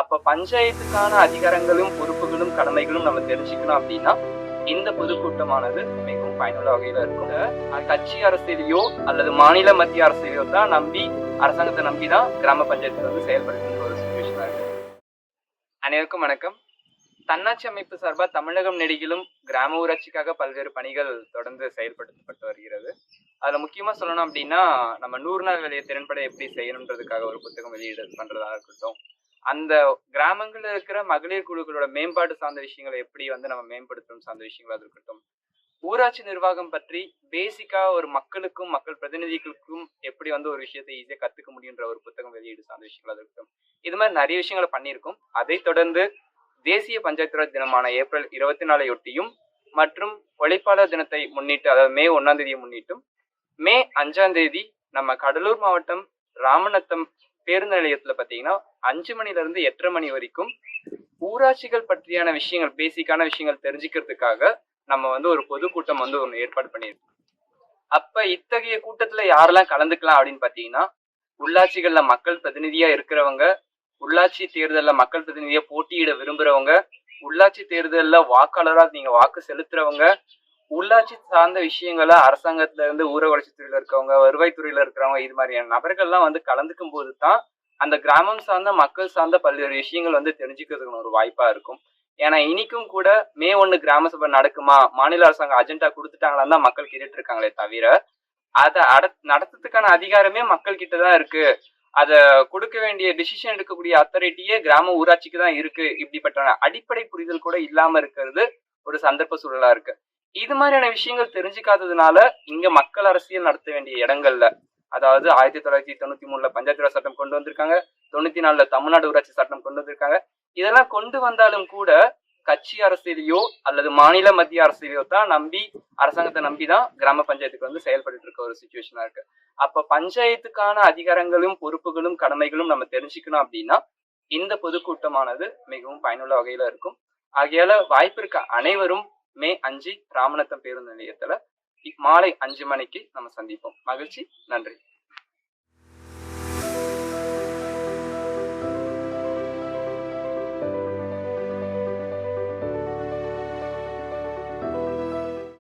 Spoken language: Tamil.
அப்ப பஞ்சாயத்துக்கான அதிகாரங்களும் பொறுப்புகளும் கடமைகளும் நம்ம தெரிஞ்சுக்கணும் அப்படின்னா இந்த பொதுக்கூட்டமானது மிகவும் பயனுள்ள வகையில இருக்கும். கட்சி அரசியலையோ அல்லது மாநில மத்திய அரசியலையோ தான் நம்பி அரசாங்கத்தை நம்பி தான் கிராம பஞ்சாயத்து வந்து செயல்படுகின்ற ஒரு சுச்சுவேஷனா இருக்கு. அனைவருக்கும் வணக்கம். தன்னாட்சி அமைப்பு சார்பாக தமிழகம் நெடுகிலும் கிராம ஊராட்சிக்காக பல்வேறு பணிகள் தொடர்ந்து செயல்படுத்தப்பட்டு வருகிறது. அதுல முக்கியமா சொல்லணும் அப்படின்னா நம்ம நூறு நாள் வேலையை திறன்பட எப்படி செய்யணுன்றதுக்காக ஒரு புத்தகம் வெளியிட பண்றதா இருக்கட்டும். அந்த கிராமங்கள்ல இருக்கிற மகளிர் குழுக்களோட மேம்பாடு சார்ந்த விஷயங்களை எப்படி வந்து நம்ம மேம்படுத்தணும் சார்ந்த விஷயங்களா இருக்கட்டும். ஊராட்சி நிர்வாகம் பற்றி பேசிக்கா ஒரு மக்களுக்கும் மக்கள் பிரதிநிதிகளுக்கும் எப்படி வந்து ஒரு விஷயத்தை ஈஸியா கத்துக்க முடியுன்ற ஒரு புத்தகம் வெளியீடு சார்ந்த விஷயங்களா இருக்கட்டும். இது மாதிரி நிறைய விஷயங்களை பண்ணியிருக்கோம். அதை தொடர்ந்து தேசிய பஞ்சாயத்து ராஜ் தினமான ஏப்ரல் இருபத்தி நாலையொட்டியும் மற்றும் உழைப்பாளர் தினத்தை முன்னிட்டு அதாவது மே ஒன்னாம் தேதியை முன்னிட்டும் மே அஞ்சாம் தேதி நம்ம கடலூர் மாவட்டம் ராமநத்தம் பேருந்து நிலையத்துல பாத்தீங்கன்னா அஞ்சு மணில இருந்து எட்டரை மணி வரைக்கும் ஊராட்சிகள் பற்றியான விஷயங்கள் பேசிக்கான விஷயங்கள் தெரிஞ்சுக்கிறதுக்காக நம்ம வந்து ஒரு பொதுக்கூட்டம் வந்து ஒன்று ஏற்பாடு பண்ணியிருக்கோம். அப்ப இத்தகைய கூட்டத்துல யாரெல்லாம் கலந்துக்கலாம் அப்படின்னு பாத்தீங்கன்னா உள்ளாட்சிகள்ல மக்கள் பிரதிநிதியா இருக்கிறவங்க உள்ளாட்சி தேர்தலில் மக்கள் பிரதிநிதியா போட்டியிட விரும்புறவங்க உள்ளாட்சி தேர்தலில் வாக்காளராக நீங்க வாக்கு செலுத்துறவங்க உள்ளாட்சி சார்ந்த விஷயங்களை அரசாங்கத்துல இருந்து ஊரக வளர்ச்சித்துறையில இருக்கவங்க வருவாய்த்துறையில இருக்கிறவங்க இது மாதிரியான நபர்கள்லாம் வந்து கலந்துக்கும் போது தான் அந்த கிராமம் சார்ந்த மக்கள் சார்ந்த பல்வேறு விஷயங்கள் வந்து தெரிஞ்சுக்கிறதுக்கு ஒரு வாய்ப்பா இருக்கும். ஏன்னா இனிக்கும் கூட மே ஒன்று கிராம சபை நடக்குமா மாநில அரசாங்கம் அஜெண்டா கொடுத்துட்டாங்களான்னு தான் மக்கள் கேட்டுட்டு இருக்காங்களே தவிர அதை அட நடத்துறதுக்கான அதிகாரமே மக்கள் கிட்ட தான் இருக்கு. அதை கொடுக்க வேண்டிய டிசிஷன் எடுக்கக்கூடிய அத்தாரிட்டியே கிராம ஊராட்சிக்கு தான் இருக்கு. இப்படிப்பட்ட அடிப்படை புரிதல் கூட இல்லாம இருக்கிறது ஒரு சந்தர்ப்ப சூழலா இருக்கு. இது மாதிரியான விஷயங்கள் தெரிஞ்சுக்காததுனால இங்க மக்கள் அரசியல் நடத்த வேண்டிய இடங்கள்ல அதாவது ஆயிரத்தி தொள்ளாயிரத்தி தொண்ணூத்தி மூணுல பஞ்சாயத்து ராஜ் சட்டம் கொண்டு வந்திருக்காங்க. தொண்ணூத்தி நாலுல தமிழ்நாடு ஊராட்சி சட்டம் கொண்டு வந்திருக்காங்க. இதெல்லாம் கொண்டு வந்தாலும் கூட கட்சி அரசியலையோ அல்லது மாநில மத்திய அரசியலையோ தான் நம்பி அரசாங்கத்தை நம்பி தான் கிராம பஞ்சாயத்துக்கு வந்து செயல்பட்டு இருக்க ஒரு சுச்சுவேஷனா இருக்கு. அப்ப பஞ்சாயத்துக்கான அதிகாரங்களும் பொறுப்புகளும் கடமைகளும் நம்ம தெரிஞ்சுக்கணும் அப்படின்னா இந்த பொதுக்கூட்டமானது மிகவும் பயனுள்ள வகையில இருக்கும். ஆகையால வாய்ப்பு இருக்க அனைவரும் மே அஞ்சு ராமநத்தம் பேருந்து நிலையத்துல மாலை அஞ்சு மணிக்கு நம்ம சந்திப்போம். மகிழ்ச்சி. நன்றி.